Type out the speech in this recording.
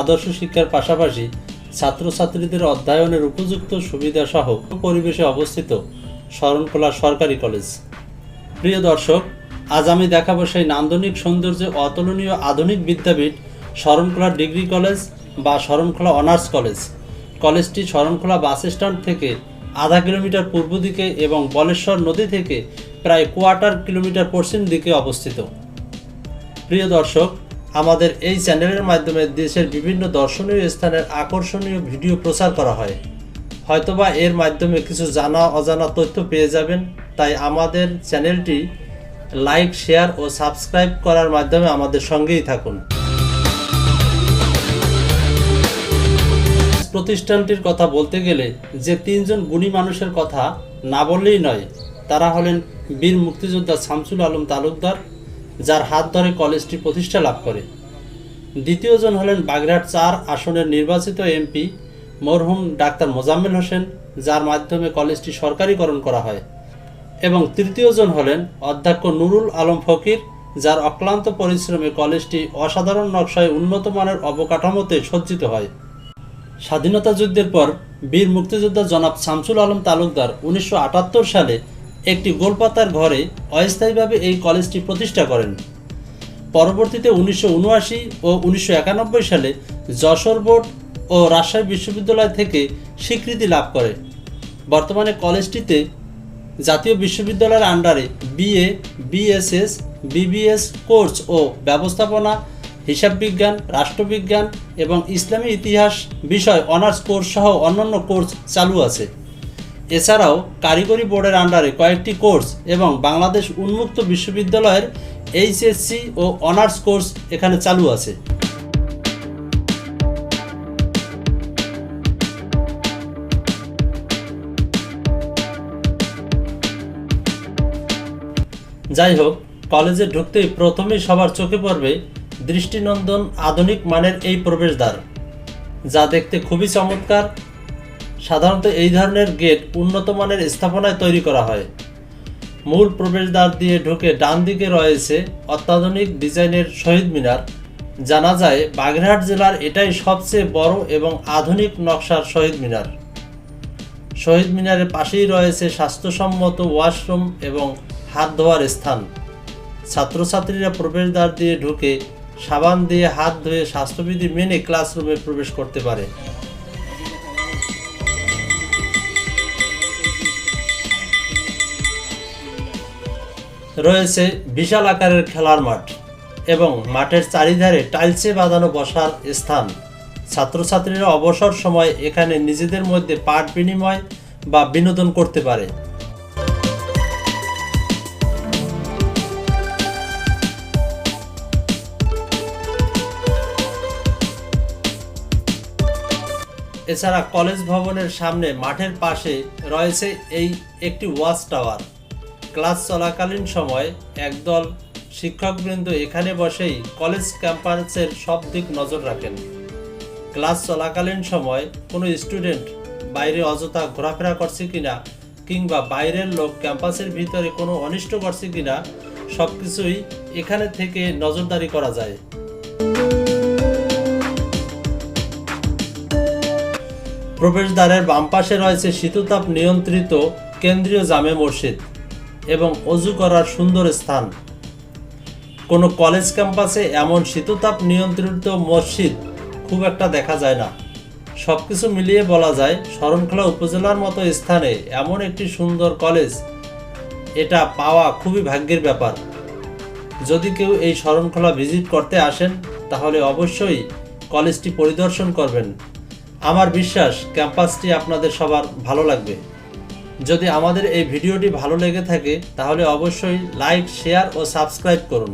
আদর্শ শিক্ষার পাশাপাশি ছাত্রছাত্রীদের অধ্যয়নের উপযুক্ত সুবিধা সহ পরিবেশে অবস্থিত শরণখোলা সরকারি কলেজ। প্রিয় দর্শক, আজ আমি দেখাবো সেই নান্দনিক সৌন্দর্যে অতুলনীয় আধুনিক বিদ্যাপীঠ শরণখোলা ডিগ্রি কলেজ বা শরণখোলা অনার্স কলেজ। কলেজটি শরণখোলা বাস স্ট্যান্ড থেকে আধা কিলোমিটার পূর্ব দিকে এবং বলেশ্বর নদী থেকে প্রায় কোয়ার্টার কিলোমিটার পশ্চিম দিকে অবস্থিত। প্রিয় দর্শক আমাদের এই চ্যানেলের মাধ্যমে দেশের বিভিন্ন দর্শনীয় স্থানের আকর্ষণীয় ভিডিও প্রচার করা হয়। হয়তোবা এর মাধ্যমে কিছু জানা, অজানা তথ্য পেয়ে যাবেন, তাই আমাদের চ্যানেলটি লাইক, শেয়ার ও সাবস্ক্রাইব করার মাধ্যমে আমাদের সঙ্গেই থাকুন। প্রতিষ্ঠানটির কথা বলতে গেলে যে তিনজন গুণী মানুষের কথা না বললেই নয়, তারা হলেন বীর মুক্তিযোদ্ধা শামসুল আলম তালুকদার যার হাত ধরে কলেজটি প্রতিষ্ঠা লাভ করে। দ্বিতীয়জন হলেন বাগেরহাট চার আসনের নির্বাচিত এমপি মরহুম ডাক্তার মোজাম্মেল হোসেন, যার মাধ্যমে কলেজটি সরকারিকরণ করা হয়। এবং তৃতীয়জন হলেন অধ্যক্ষ নুরুল আলম ফকির, যার অক্লান্ত পরিশ্রমে কলেজটি অসাধারণ নকশায় উন্নত মানের অবকাঠামোতে সজ্জিত হয়। স্বাধীনতা যুদ্ধের পর বীর মুক্তিযোদ্ধা জনাব শামসুল আলম তালুকদার উনিশশো আটাত্তর সালে একটি গোলপাতার ঘরে অস্থায়ীভাবে এই কলেজটি প্রতিষ্ঠা করেন। পরবর্তীতে উনিশশো উনআশি ও উনিশশো একানব্বই সালে যশোর বোর্ড ও রাজশাহী বিশ্ববিদ্যালয় থেকে স্বীকৃতি লাভ করে। বর্তমানে কলেজটিতে জাতীয় বিশ্ববিদ্যালয়ের আন্ডারে বিএ, বিএসএস, বিবিএস কোর্স ও ব্যবস্থাপনা হিসাব বিজ্ঞান রাষ্ট্রবিজ্ঞান এবং ইসলামী ইতিহাস বিষয় অনার্স কোর্স সহ অন্যান্য কোর্স চালু আছে। এছাড়াও কারিগরি বোর্ডের আন্ডারে কয়েকটি কোর্স এবং বাংলাদেশ উন্মুক্ত বিশ্ববিদ্যালয়ের এইচএসসি ও অনার্স কোর্স এখানে চালু আছে। যাই হোক কলেজে ঢুকতেই প্রথমেই সবার চোখে পড়বে দৃষ্টিনন্দন আধুনিক মানের এই প্রবেশদ্বার। যা দেখতে খুবই চমৎকার সাধারণত এই ধরনের গেট উন্নত মানের স্থাপনায় তৈরি করা হয়। মূল প্রবেশদ্বার দিয়ে ঢুকে ডান দিকে রয়েছে অত্যাধুনিক ডিজাইনের শহীদ মিনার। জানা যায়, বাগেরহাট জেলার এটাই সবচেয়ে বড় এবং আধুনিক নকশার শহীদ মিনার। শহীদ মিনারের পাশেই রয়েছে স্বাস্থ্যসম্মত ওয়াশরুম এবং হাত ধোয়ার স্থান। ছাত্রছাত্রীরা প্রবেশদ্বার দিয়ে ঢুকে সাবান দিয়ে হাত ধুয়ে স্বাস্থ্যবিধি মেনে ক্লাসরুমে প্রবেশ করতে পারে। রয়েছে বিশাল আকারের খেলার মাঠ এবং মাঠের চারিধারে টাইলসে বাঁধানো বসার স্থান। ছাত্রছাত্রীরা অবসর সময় এখানে নিজেদের মধ্যে পাঠ বিনিময় বা বিনোদন করতে পারে। এছাড়া কলেজ ভবনের সামনে মাঠের পাশে রয়েছে এই একটি ওয়াচ টাওয়ার। ক্লাস চলাকালীন সময় একদল শিক্ষকবৃন্দ এখানে বসেই কলেজ ক্যাম্পাসের সব দিক নজর রাখেন। ক্লাস চলাকালীন সময় কোনো স্টুডেন্ট বাইরে অযথা ঘোরাফেরা করছে কিনা কিংবা বাইরের লোক ক্যাম্পাসের ভিতরে কোনো অনিষ্ট করছে কিনা সব কিছুই এখানে থেকে নজরদারি করা যায়। প্রবেশদ্বারের বাম পাশে রয়েছে শীততাপ নিয়ন্ত্রিত কেন্দ্রীয় জামে মসজিদ। এবং অজু করার সুন্দর স্থান। কোনো কলেজ ক্যাম্পাসে এমন শীততাপ নিয়ন্ত্রিত মসজিদ খুব একটা দেখা যায় না। সব কিছু মিলিয়ে বলা যায়, শরণখোলা উপজেলার মতো স্থানে এমন একটি সুন্দর কলেজ, এটা পাওয়া খুবই ভাগ্যের ব্যাপার। যদি কেউ এই শরণখোলা ভিজিট করতে আসেন, তাহলে অবশ্যই কলেজটি পরিদর্শন করবেন। আমার বিশ্বাস, ক্যাম্পাসটি আপনাদের সবার ভালো লাগবে। যদি আমাদের এই ভিডিওটি ভালো লেগে থাকে তাহলে অবশ্যই লাইক শেয়ার ও সাবস্ক্রাইব করুন।